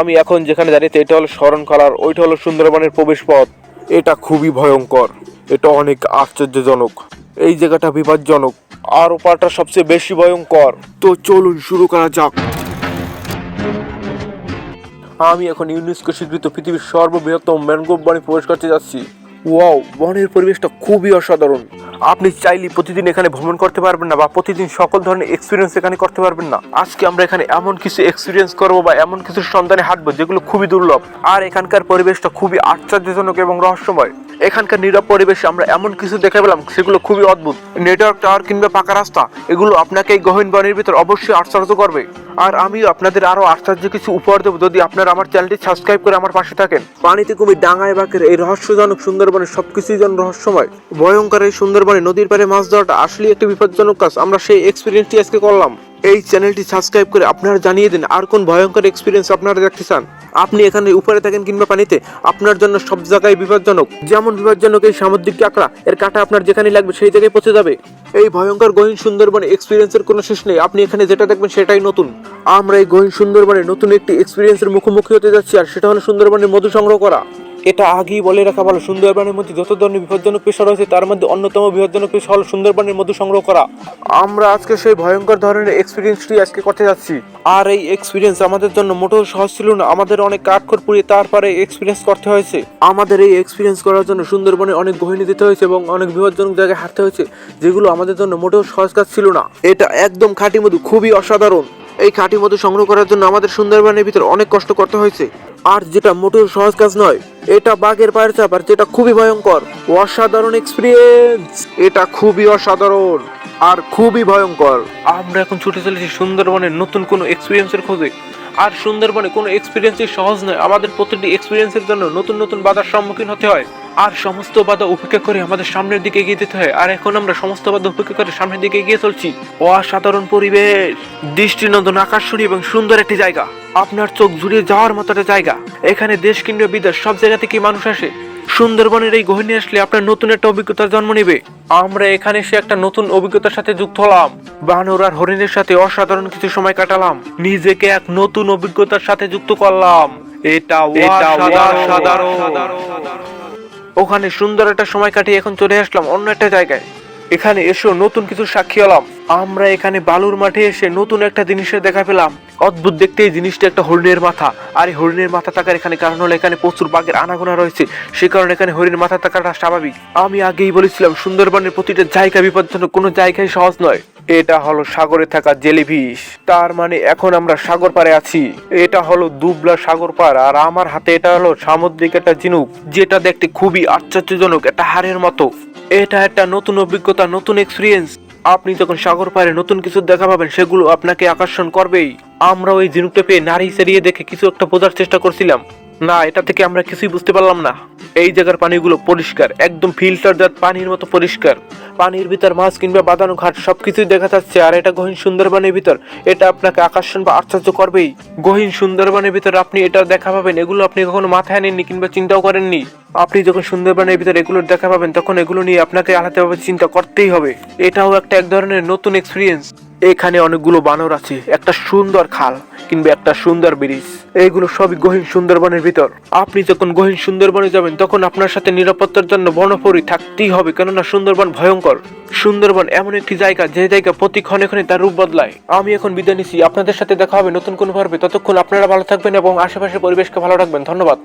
আমি এখন যেখানে দাঁড়িয়ে এটা হলো শরণখলার ওইটা হলো সুন্দরবনের প্রবেশ পথ এটা খুবই ভয়ঙ্কর। এটা অনেক আশ্চর্যজনক। এই জায়গাটা বিপজ্জনক। আর ওপারটা সবচেয়ে বেশি ভয়ঙ্কর। তো চলুন, শুরু করা যাক। আমি এখন ইউনেস্কো স্বীকৃত পৃথিবীর সর্ববৃহত্তম ম্যানগ্রোভ বনে প্রবেশ করতে যাচ্ছি। ওয়াও, বনের পরিবেশটা খুবই অসাধারণ। আপনি চাইলে প্রতিদিন এখানে ভ্রমণ করতে পারবেন না বা প্রতিদিন সকল ধরনের এক্সপিরিয়েন্স এখানে করতে পারবেন না। আজকে আমরা এখানে এমন কিছু এক্সপিরিয়েন্স করব বা এমন কিছু সন্ধানে হাঁটবো যেগুলো খুবই দুর্লভ। আর এখানকার পরিবেশটা খুবই আশ্চর্যজনক এবং রহস্যময়। এখানকার নীরব পরিবেশে আমরা এমন কিছু দেখে পেলাম, সেগুলো খুবই অদ্ভুত। নেটওয়ার্ক টাওয়ার কিংবা পাকা রাস্তা, এগুলো আপনাকে এই গহীন বনের ভিতর অবশ্যই আশ্চর্য করবে। আর আমি আপনাদের আরও আশ্চর্য কিছু উপহার দেবো যদি আপনারা আমার চ্যানেলটি সাবস্ক্রাইব করে আমার পাশে থাকেন। পানিতে কুমির, ডাঙায় বাঁকের এই রহস্যজনক সুন্দরবনের সবকিছুই যেন রহস্যময়। ভয়ঙ্কর এই সুন্দরবনে নদীর পাড়ে মাছ ধরাটা আসলেই একটি বিপজ্জনক কাজ। আমরা সেই এক্সপিরিয়েন্সটি আজকে করলাম। এই চ্যানেলটি সাবস্ক্রাইব করে আপনারা জানিয়ে দিন আর কোন ভয়ঙ্কর এক্সপিরিয়েন্স আপনারা দেখতে চান। আপনি এখানে উপরে থাকেন কিংবা পানিতে, আপনার জন্য সব জায়গায় বিপজ্জনক। যেমন বিপজ্জনক এই সামুদ্রিক কাঁকড়া, এর কাঁটা আপনার যেখানে লাগবে সেই জায়গায় পৌঁছে যাবে। এই ভয়ঙ্কর গহীন সুন্দরবনে এক্সপিরিয়েন্সের কোনো শেষ নেই। আপনি এখানে যেটা দেখবেন সেটাই নতুন। আমরা এই গহীন সুন্দরবনে নতুন একটি এক্সপিরিয়েন্সের মুখোমুখি হতে যাচ্ছি, আর সেটা হলো সুন্দরবনের মধু সংগ্রহ করা। এটা আগেই বলে রাখা ভালো। সুন্দরবনের মধ্যে যত ধরনের বিপজ্জনক পেশা রয়েছে তার মধ্যে অন্যতম বিপজ্জনক পেশা হলো সুন্দরবনের মধু সংগ্রহ করা। আমরা আজকে সেই ভয়ঙ্কর ধরনের এক্সপিরিয়েন্সটি আজকে করতে যাচ্ছি। আর এই এক্সপিরিয়েন্স আমাদের জন্য মোটেও সহজ ছিল না। আমাদের অনেক কাঠখড় পুড়িয়ে তারপরে এক্সপিরিয়েন্স করতে হয়েছে। আমাদের এই এক্সপিরিয়েন্স করার জন্য সুন্দরবনে অনেক গহিনী দিতে হয়েছে এবং অনেক বিপজ্জনক জায়গায় হাঁটতে হয়েছে যেগুলো আমাদের জন্য মোটেও সহজ কাজ ছিল না। এটা একদম খাঁটি মধু খুবই অসাধারণ। এই খাঁটি মধু সংগ্রহ করার জন্য আমাদের সুন্দরবনের ভিতর অনেক কষ্ট করতে হয়েছে। আর যেটা মোটেও সহজ কাজ নয়, এটা বাঘের পায়ের চাপ, আর যেটা খুবই ভয়ঙ্কর, অসাধারণ এক্সপিরিয়েন্স এটা খুবই অসাধারণ আর খুবই ভয়ঙ্কর। আমরা এখন ছুটে চলেছি সুন্দরবনের নতুন কোনো এক্সপিরিয়েন্সের খোঁজে। আর সুন্দরবনে কোনো এক্সপিরিয়েন্সই সহজ নয়। আমাদের প্রতিটি এক্সপিরিয়েন্সের জন্য নতুন নতুন বাধার সম্মুখীন হতে হয়। আর সমস্ত বাধা উপেক্ষা করে আমাদের সামনের দিকে এগিয়ে যেতে হয়। আর এখন আমরা সমস্ত বাধা উপেক্ষা করে সামনের দিকে এগিয়ে চলছি। অসাধারণ পরিবেশ, দৃষ্টিনন্দন আকর্ষণীয় এবং সুন্দর একটি জায়গা। আপনার চোখ জুড়িয়ে যাওয়ার মতো একটা জায়গা। এখানে দেশ কিংবা বিদেশ, সব জায়গা থেকে মানুষ আসে। সুন্দরবনের এই গহিনী আসলে আপনার নতুন একটা অভিজ্ঞতার জন্ম নেবে। আমরা এখানে এসে একটা নতুন অভিজ্ঞতার সাথে যুক্ত হলাম। বানর আর হরিণের সাথে অসাধারণ কিছু সময় কাটালাম। নিজেকে এক নতুন অভিজ্ঞতার সাথে যুক্ত করলাম। এটা অসাধারণ। ওখানে সুন্দর একটা সময় কাটিয়ে এখন চলে আসলাম অন্য একটা জায়গায়। এখানে এসেও নতুন কিছু সাক্ষী হলাম। আমরা এখানে বালুর মাঠে এসে নতুন একটা জিনিসের দেখা পেলাম। অদ্ভুত দেখতে এই জিনিসটা একটা হরিণের মাথা। আর এই হরিণের মাথা থাকার এখানে কারণ হলো এখানে প্রচুর বাঘের আনাগোনা রয়েছে। সে কারণে এখানে হরিণের মাথা থাকাটা স্বাভাবিক। আমি আগেই বলেছিলাম, সুন্দরবনের প্রতিটা জায়গা বিপজ্জনক, কোনো জায়গায় সহজ নয়। এটা হলো সাগরে থাকা জেলিফিশ। তার মানে এখন আমরা সাগর পাড়ে আছি। এটা হলো দুবলা সাগর পাড়, আর আমার হাতে এটা হলো সামুদ্রিক একটা জিনুক যেটা দেখতে খুবই আশ্চর্যজনক, একটা হাড়ের মতো। এটা একটা নতুন অভিজ্ঞতা, নতুন এক্সপিরিয়েন্স আপনি যখন সাগর পাড়ে নতুন কিছু দেখা পাবেন, সেগুলো আপনাকে আকর্ষণ করবেই। আমরা ওই ঝিনুকটা পেয়ে নারী সেরিয়ে দেখে কিছু একটা বোঝার চেষ্টা করছিলাম। না, এটা থেকে আমরা কিছুই বুঝতে পারলাম না। এই জায়গার পানিগুলো পরিষ্কার, একদম ফিল্টার জাত পানির মতো পরিষ্কার। পানির ভিতর মাছ কিংবা বাঁধানো ঘাট সবকিছুই দেখা যাচ্ছে, আর এটা গহীন সুন্দরবনের ভিতর। এটা আপনাকে আকর্ষণ বা আশ্চর্য করবেই। গহীন সুন্দরবনের ভিতর আপনি এটা দেখা পাবেন, এগুলো আপনি কখনো মাথায় আনেননি কিংবা চিন্তাও করেননি? আপনি যখন সুন্দরবনের ভিতরে এগুলোর দেখা পাবেন, তখন এগুলো নিয়ে আপনাকে আলাদাভাবে চিন্তা করতেই হবে। এটাও একটা এক ধরনের নতুন এক্সপিরিয়েন্স এখানে অনেকগুলো বানর আছে, একটা সুন্দর খাল কিংবা একটা সুন্দর ব্রিজ। এইগুলো সবই গহীন সুন্দরবনের ভিতর। আপনি যখন গহীন সুন্দরবনে যাবেন, তখন আপনার সাথে নিরাপত্তার জন্য বনপরি থাকতেই হবে, কেননা সুন্দরবন ভয়ঙ্কর। সুন্দরবন এমন একটি জায়গা, যে জায়গা প্রতি ক্ষণে ক্ষণে তার রূপ বদলায়। আমি এখন বিদায় নিচ্ছি। আপনাদের সাথে দেখা হবে নতুন কোনো পর্বে। ততক্ষণ আপনারা ভালো থাকবেন এবং আশেপাশের পরিবেশকে ভালো রাখবেন। ধন্যবাদ।